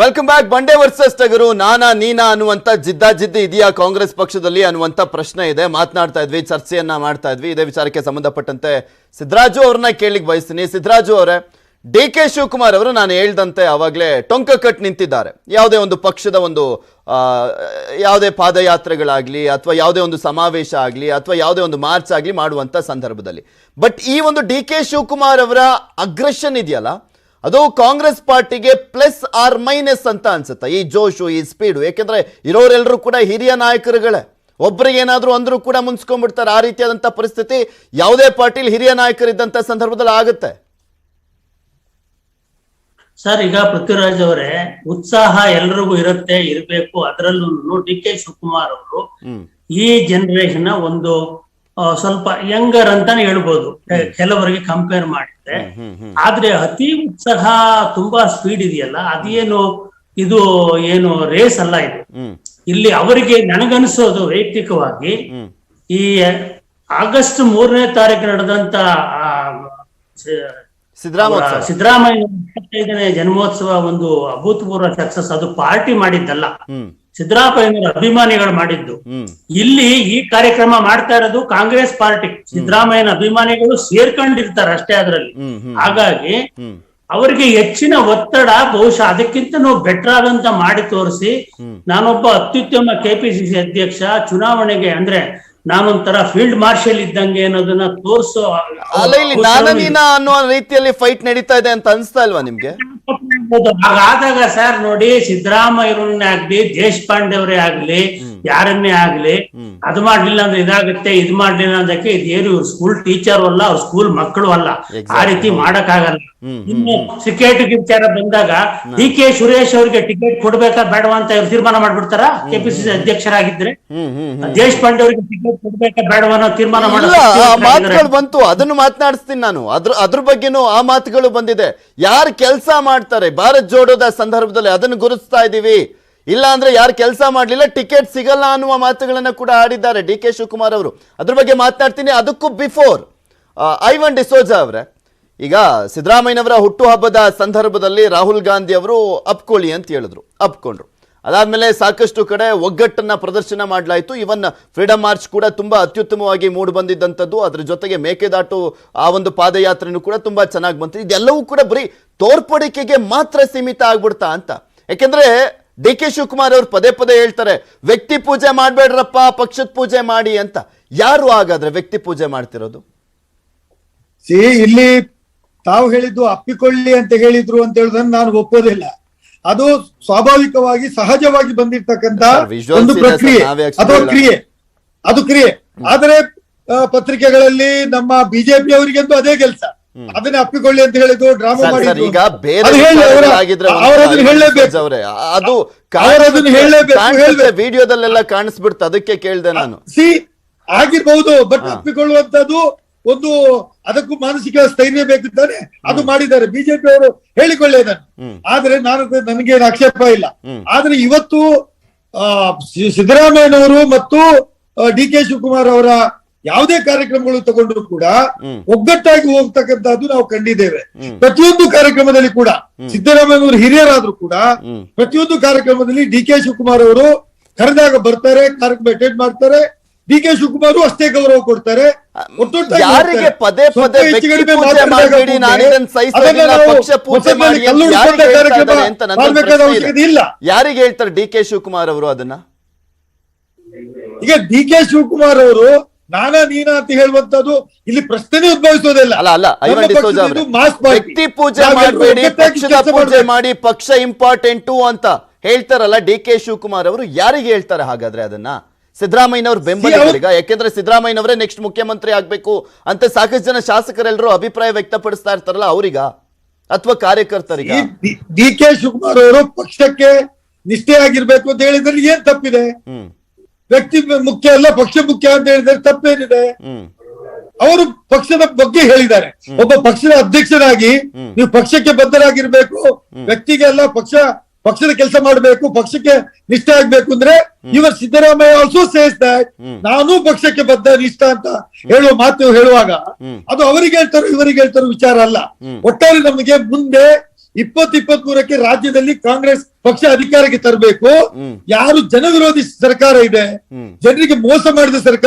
Welcome back ಬಂಡೆ versus ಟಗರು ನಾನಾ ನೀನಾ ಅನ್ನುವಂತ ಜಿದ್ದಾಜಿದ್ದಿ ಇದೆಯಾ ಕಾಂಗ್ರೆಸ್ ಪಕ್ಷದಲ್ಲಿ ಅನ್ನುವಂತ ಪ್ರಶ್ನೆ ಇದೆ. ಮಾತನಾಡ್ತಾ ಇದ್ವಿ, ಚರ್ಚೆಯನ್ನ ಮಾಡ್ತಾ ಇದ್ವಿ. ಇದೇ ವಿಚಾರಕ್ಕೆ ಸಂಬಂಧಪಟ್ಟಂತೆ ಸಿದ್ದರಾಜು ಅವ್ರನ್ನ ಕೇಳಿಕ್ ಬಯಸ್ತೀನಿ. ಸಿದ್ದರಾಜು ಅವರೇ ಡಿ ಕೆ ಶಿವಕುಮಾರ್ ಅವರು ನಾನು ಹೇಳ್ದಂತೆ ಅವಾಗಲೇ ಟೊಂಕ ಕಟ್ ನಿಂತಿದ್ದಾರೆ. ಯಾವುದೇ ಒಂದು ಪಕ್ಷದ ಒಂದು ಯಾವುದೇ ಪಾದಯಾತ್ರೆಗಳಾಗಲಿ ಅಥವಾ ಯಾವುದೇ ಒಂದು ಸಮಾವೇಶ ಆಗಲಿ ಅಥವಾ ಯಾವುದೇ ಒಂದು ಮಾರ್ಚ್ ಆಗಲಿ ಮಾಡುವಂಥ ಸಂದರ್ಭದಲ್ಲಿ. ಬಟ್ ಈ ಒಂದು ಡಿ ಕೆ ಶಿವಕುಮಾರ್ ಅವರ ಅಗ್ರೆಷನ್ ಇದೆಯಲ್ಲ ಅದು ಕಾಂಗ್ರೆಸ್ ಪಾರ್ಟಿಗೆ ಪ್ಲಸ್ ಆರ್ ಮೈನಸ್ ಅಂತ ಅನ್ಸುತ್ತೆ. ಈ ಜೋಶು ಈ ಸ್ಪೀಡು. ಯಾಕೆಂದ್ರೆ ಇರೋರೆಲ್ಲರೂ ಕೂಡ ಹಿರಿಯ ನಾಯಕರುಗಳೇ. ಒಬ್ಬರಿಗೆ ಏನಾದರೂ ಅಂದ್ರೂ ಕೂಡ ಮುನ್ಸ್ಕೊಂಡ್ಬಿಡ್ತಾರೆ. ಆ ರೀತಿಯಾದಂಥ ಪರಿಸ್ಥಿತಿ ಯಾವುದೇ ಪಾರ್ಟಿಲಿ ಹಿರಿಯ ನಾಯಕರಿದ್ದಂಥ ಸಂದರ್ಭದಲ್ಲಿ ಆಗುತ್ತೆ. ಸರ್ ಈಗ ಪೃಥ್ವಿರಾಜ್ ಅವರೇ ಉತ್ಸಾಹ ಎಲ್ರಿಗೂ ಇರುತ್ತೆ ಇರಬೇಕು. ಅದರಲ್ಲೂ ಡಿ ಕೆ ಶಿವಕುಮಾರ್ ಅವರು ಈ ಜನರೇಷನ್ ಒಂದು ಸ್ವಲ್ಪ ಯಂಗರ್ ಅಂತಾನೆ ಹೇಳ್ಬೋದು. ಕೆಲವರಿಗೆ ಕಂಪೇರ್ ಮಾಡಿದ್ರೆ. ಆದ್ರೆ ಅತಿ ಉತ್ಸಾಹ ತುಂಬಾ ಸ್ಪೀಡ್ ಇದೆಯಲ್ಲ ಅದೇನು ಇದು ಏನು ರೇಸ್ ಅಲ್ಲ ಇದು. ಇಲ್ಲಿ ಅವರಿಗೆ ನನಗನ್ಸೋದು ವೈಯಕ್ತಿಕವಾಗಿ ಈ ಆಗಸ್ಟ್ ಮೂರನೇ ತಾರೀಕು ನಡೆದಂತ ಸಿದ್ದರಾಮಯ್ಯ ಇಪ್ಪತ್ತೈದನೇ ಜನ್ಮೋತ್ಸವ ಒಂದು ಅಭೂತಪೂರ್ವ ಸಕ್ಸಸ್ ಅದು ಪಾರ್ಟಿ ಮಾಡಿದ್ದಲ್ಲ. ಸಿದ್ದರಾಮಯ್ಯನವರ ಅಭಿಮಾನಿಗಳು ಮಾಡಿದ್ದು. ಇಲ್ಲಿ ಈ ಕಾರ್ಯಕ್ರಮ ಮಾಡ್ತಾ ಇರೋದು ಕಾಂಗ್ರೆಸ್ ಪಾರ್ಟಿ. ಸಿದ್ದರಾಮಯ್ಯನ ಅಭಿಮಾನಿಗಳು ಸೇರ್ಕೊಂಡಿರ್ತಾರೆ ಅಷ್ಟೇ ಅದರಲ್ಲಿ. ಹಾಗಾಗಿ ಅವರಿಗೆ ಹೆಚ್ಚಿನ ಒತ್ತಡ ಬಹುಶಃ ಅದಕ್ಕಿಂತ ನಾವು ಬೆಟರ್ ಆದಂತ ಮಾಡಿ ತೋರಿಸಿ ನಾನೊಬ್ಬ ಅತ್ಯುತ್ತಮ ಕೆಪಿಸಿಸಿ ಅಧ್ಯಕ್ಷ ಚುನಾವಣೆಗೆ ಅಂದ್ರೆ ನಾನೊಂಥರ ಫೀಲ್ಡ್ ಮಾರ್ಷಲ್ ಇದ್ದಂಗೆ ಅನ್ನೋದನ್ನ ತೋರಿಸೋ ಅಲ್ಲ ಇಲ್ಲಿ ನಾನ ನೀನ ಅನ್ನೋ ರೀತಿಯಲ್ಲಿ ಫೈಟ್ ನಡೀತಾ ಇದೆ ಅಂತ ಅನ್ಸ್ತಾ ಇಲ್ವಾ ನಿಮ್ಗೆ? ಹಾಗಾದಾಗ ಸರ್ ನೋಡಿ ಸಿದ್ದರಾಮಯ್ಯರನ್ನೇ ಆಗ್ಲಿ ದೇಶಪಾಂಡೆ ಅವರೇ ಆಗ್ಲಿ ಯಾರನ್ನೇ ಆಗ್ಲಿ ಅದು ಮಾಡ್ಲಿಲ್ಲ ಅಂದ್ರೆ ಇದಾಗುತ್ತೆ ಇದ್ ಮಾಡ್ಲಿಲ್ಲ ಅಂದಕ್ಕೆ ಇದೇನು ಸ್ಕೂಲ್ ಟೀಚರ್ ಅಲ್ಲ ಅವ್ರ ಸ್ಕೂಲ್ ಮಕ್ಕಳು ಅಲ್ಲ. ಆ ರೀತಿ ಮಾಡಕ್ ಆಗಲ್ಲ ಇನ್ನು ಟಿಕೆಟ್ ವಿಚಾರ ಬಂದಾಗ ಡಿ ಕೆ ಸುರೇಶ್ ಅವ್ರಿಗೆ ಟಿಕೆಟ್ ಕೊಡ್ಬೇಕಾ ಬೇಡವಾ ಅಂತ ಇವ್ರು ತೀರ್ಮಾನ ಮಾಡ್ಬಿಡ್ತಾರ? ಕೆಪಿಸಿಸಿ ಅಧ್ಯಕ್ಷರಾಗಿದ್ರೆ. ಹ್ಮ್ ದೇಶಪಾಂಡೆ ಅವರಿಗೆ ಟಿಕೆಟ್ ಕೊಡ್ಬೇಕಾ ಬೇಡವಾ ಅನ್ನೋ ತೀರ್ಮಾನ ಮಾತುಗಳು ಬಂತು ಅದನ್ನು ಮಾತನಾಡಿಸ್ತೀನಿ ನಾನು. ಅದ್ರ ಅದ್ರ ಬಗ್ಗೆನೂ ಆ ಮಾತುಗಳು ಬಂದಿದೆ. ಯಾರು ಕೆಲಸ ಮಾಡ್ತಾರೆ ಭಾರತ್ ಜೋಡೋದ ಸಂದರ್ಭದಲ್ಲಿ ಅದನ್ನು ಗುರುತಿಸ್ತಾ ಇದೀವಿ ಇಲ್ಲ ಅಂದ್ರೆ ಯಾರು ಕೆಲಸ ಮಾಡಲಿಲ್ಲ ಟಿಕೆಟ್ ಸಿಗಲ್ಲ ಅನ್ನುವ ಮಾತುಗಳನ್ನು ಕೂಡ ಆಡಿದ್ದಾರೆ ಡಿ ಕೆ ಶಿವಕುಮಾರ್ ಅವರು. ಅದ್ರ ಬಗ್ಗೆ ಮಾತನಾಡ್ತೀನಿ ಅದಕ್ಕೂ ಬಿಫೋರ್ ಐವನ್ ಡಿಸೋಜಾ ಅವರೇ. ಈಗ ಸಿದ್ದರಾಮಯ್ಯನವರ ಹುಟ್ಟುಹಬ್ಬದ ಸಂದರ್ಭದಲ್ಲಿ ರಾಹುಲ್ ಗಾಂಧಿ ಅವರು ಅಪ್ಕೊಳ್ಳಿ ಅಂತ ಹೇಳಿದ್ರು, ಅಪ್ಕೊಂಡ್ರು. ಅದಾದಮೇಲೆ ಸಾಕಷ್ಟು ಕಡೆ ಒಗ್ಗಟ್ಟನ್ನ ಪ್ರದರ್ಶನ ಮಾಡಲಾಯಿತು. ಇವನ್ ಫ್ರೀಡಮ್ ಮಾರ್ಚ್ ಕೂಡ ತುಂಬಾ ಅತ್ಯುತ್ತಮವಾಗಿ ಮೂಡಿ ಬಂದಿದ್ದಂಥದ್ದು. ಅದ್ರ ಜೊತೆಗೆ ಮೇಕೆದಾಟು ಆ ಒಂದು ಪಾದಯಾತ್ರೆನೂ ಕೂಡ ತುಂಬಾ ಚೆನ್ನಾಗಿ ಬಂತು. ಇದೆಲ್ಲವೂ ಕೂಡ ಬರೀ ತೋರ್ಪಡಿಕೆಗೆ ಮಾತ್ರ ಸೀಮಿತ ಆಗ್ಬಿಡ್ತಾ ಅಂತ. ಯಾಕೆಂದ್ರೆ ಡಿ ಕೆ ಶಿವಕುಮಾರ್ ಅವರು ಪದೇ ಪದೇ ಹೇಳ್ತಾರೆ ವ್ಯಕ್ತಿ ಪೂಜೆ ಮಾಡಬೇಡ್ರಪ್ಪ ಪಕ್ಷದ ಪೂಜೆ ಮಾಡಿ ಅಂತ. ಯಾರು ಹಾಗಾದ್ರೆ ವ್ಯಕ್ತಿ ಪೂಜೆ ಮಾಡ್ತಿರೋದು? ಸಿ ಇಲ್ಲಿ ತಾವು ಹೇಳಿದ್ದು ಅಪ್ಪಿಕೊಳ್ಳಿ ಅಂತ ಹೇಳಿದ್ರು ಅಂತ ಹೇಳಿದ್ರೆ ನಾನು ಒಪ್ಪೋದಿಲ್ಲ. ಅದು ಸ್ವಾಭಾವಿಕವಾಗಿ ಸಹಜವಾಗಿ ಬಂದಿರ್ತಕ್ಕಂತ ಒಂದು ಪ್ರಕ್ರಿಯೆ. ಅದು ಕ್ರಿಯೆ. ಅದು ಕ್ರಿಯೆ. ಆದರೆ ಪತ್ರಿಕೆಗಳಲ್ಲಿ ನಮ್ಮ ಬಿಜೆಪಿ ಅವರಿಗೆಂದು ಅದೇ ಕೆಲಸ. ಅದನ್ನ ಅಪ್ಪಿಕೊಳ್ಳಿ ಅಂತ ಹೇಳಿದ್ದು ಡ್ರಾಮಾ ಮಾಡಿದ್ದು. ಈಗ ಬೇರೆ ಅದು ಅವರ-. ವಿಡಿಯೋದಲ್ಲೆಲ್ಲ ಕಾಣಿಸ್ಬಿಡ್ತು. ಅದಕ್ಕೆ ಕೇಳ್ದೆ ನಾನು. ಸಿ ಆಗಿರ್ಬಹುದು ಬಟ್ ಅಪ್ಪಿಕೊಳ್ಳುವಂತದ್ದು ಒಂದು ಅದಕ್ಕೂ ಮಾನಸಿಕ ಸ್ಥೈರ್ಯ ಬೇಕಿದ್ದಾನೆ. ಅದು ಮಾಡಿದ್ದಾರೆ. ಬಿಜೆಪಿ ಅವರು ಹೇಳಿಕೊಳ್ಳಿ ಅದನ್ನು. ಆದ್ರೆ ನಾನು ನನಗೆ ಆಕ್ಷೇಪ ಇಲ್ಲ. ಆದ್ರೆ ಇವತ್ತು ಸಿದ್ದರಾಮಯ್ಯನವರು ಮತ್ತು ಡಿ ಕೆ ಶಿವಕುಮಾರ್ ಅವರ ಯಾವುದೇ ಕಾರ್ಯಕ್ರಮಗಳು ತಗೊಂಡ್ರು ಕೂಡ ಒಗ್ಗಟ್ಟಾಗಿ ಹೋಗ್ತಕ್ಕಂತಹದ್ದು ನಾವು ಕಂಡಿದ್ದೇವೆ. ಪ್ರತಿಯೊಂದು ಕಾರ್ಯಕ್ರಮದಲ್ಲಿ ಕೂಡ ಸಿದ್ದರಾಮಯ್ಯನವರು ಹಿರಿಯರಾದ್ರು ಕೂಡ ಪ್ರತಿಯೊಂದು ಕಾರ್ಯಕ್ರಮದಲ್ಲಿ ಡಿ ಕೆ ಶಿವಕುಮಾರ್ ಅವರು ಕರೆದಾಗ ಬರ್ತಾರೆ ಕಾರ್ಯಕ್ರಮ ಅಟೆಂಡ್ ಮಾಡ್ತಾರೆ. ಡಿ ಕೆ ಶಿವಕುಮಾರ್ ಅಷ್ಟೇ ಗೌರವ ಕೊಡ್ತಾರೆ. ಯಾರಿಗೆ ಪದೇ ಪದೇ ಇಲ್ಲ. ಯಾರಿಗೆ ಹೇಳ್ತಾರೆ ಡಿ ಕೆ ಶಿವಕುಮಾರ್ ಅವರು ಅದನ್ನ? ಈಗ ಡಿ ಕೆ ಶಿವಕುಮಾರ್ ಅವರು ನಾನಾ ನೀನಾ ಅಂತ ಹೇಳುವಂತದ್ದು ಇಲ್ಲಿ ಪ್ರಶ್ನೆನೇ ಉದ್ಭವಿಸೋದಿಲ್ಲ ಅಲ್ಲ ಅಲ್ಲ. ವ್ಯಕ್ತಿ ಪೂಜೆ ಮಾಡಬೇಡಿ ಪಕ್ಷದ ಪೂಜೆ ಮಾಡಿ ಪಕ್ಷ ಇಂಪಾರ್ಟೆಂಟು ಅಂತ ಹೇಳ್ತಾರಲ್ಲ ಡಿ ಕೆ ಶಿವಕುಮಾರ್ ಅವರು ಯಾರಿಗೆ ಹೇಳ್ತಾರೆ ಹಾಗಾದ್ರೆ ಅದನ್ನ? ಸಿದ್ದರಾಮಯ್ಯನವ್ರ ಬೆಂಬಲಿಗರಿಗ ಯಾಕೆಂದ್ರೆ ಸಿದ್ದರಾಮಯ್ಯನವರೇ ನೆಕ್ಸ್ಟ್ ಮುಖ್ಯಮಂತ್ರಿ ಆಗ್ಬೇಕು ಅಂತ ಸಾಕಷ್ಟು ಜನ ಶಾಸಕರೆಲ್ಲರೂ ಅಭಿಪ್ರಾಯ ವ್ಯಕ್ತಪಡಿಸ್ತಾ ಇರ್ತಾರಲ್ಲ ಅವರಿಗ? ಅಥವಾ ಕಾರ್ಯಕರ್ತರಿಗೆ? ಡಿ ಕೆ ಶಿವಕುಮಾರ್ ಅವರು ಪಕ್ಷಕ್ಕೆ ನಿಷ್ಠೆಯಾಗಿರ್ಬೇಕು ಅಂತ ಹೇಳಿದ್ರೆ ಏನ್ ತಪ್ಪಿದೆ? ಹ್ಮ್. ವ್ಯಕ್ತಿ ಮುಖ್ಯ ಅಲ್ಲ ಪಕ್ಷ ಮುಖ್ಯ ಅಂತ ಹೇಳಿದ್ರೆ ತಪ್ಪೇನಿದೆ. ಅವರು ಪಕ್ಷದ ಬಗ್ಗೆ ಹೇಳಿದ್ದಾರೆ. ಒಬ್ಬ ಪಕ್ಷದ ಅಧ್ಯಕ್ಷರಾಗಿ ನೀವು ಪಕ್ಷಕ್ಕೆ ಬದ್ಧರಾಗಿರ್ಬೇಕು ವ್ಯಕ್ತಿಗೆ ಅಲ್ಲ ಪಕ್ಷ ಪಕ್ಷದ ಕೆಲಸ ಮಾಡಬೇಕು ಪಕ್ಷಕ್ಕೆ ನಿಷ್ಠೆ ಆಗ್ಬೇಕು ಅಂದ್ರೆ ಇವರು ಸಿದ್ದರಾಮಯ್ಯ ಆಲ್ಸೋ ಸೇಸ್ ದಟ್ ನಾನು ಪಕ್ಷಕ್ಕೆ ಬದ್ಧ ನಿಷ್ಠ ಅಂತ ಹೇಳುವ ಮಾತು ಹೇಳುವಾಗ ಅದು ಅವರಿಗೆ ಹೇಳ್ತಾರೋ ಇವರಿಗೆ ಹೇಳ್ತಾರೋ ವಿಚಾರ ಅಲ್ಲ. ಒಟ್ಟಾರೆ ನಮಗೆ ಮುಂದೆ ಇಪ್ಪತ್ ಇಪ್ಪತ್ ಮೂರಕ್ಕೆ ರಾಜ್ಯದಲ್ಲಿ ಕಾಂಗ್ರೆಸ್ ಪಕ್ಷ ಅಧಿಕಾರಕ್ಕೆ ತರಬೇಕು. ಯಾರು ಜನವಿರೋಧಿ ಸರ್ಕಾರ ಇದೆ ಜನರಿಗೆ ಮೋಸ ಮಾಡಿದ ಸರ್ಕಾರ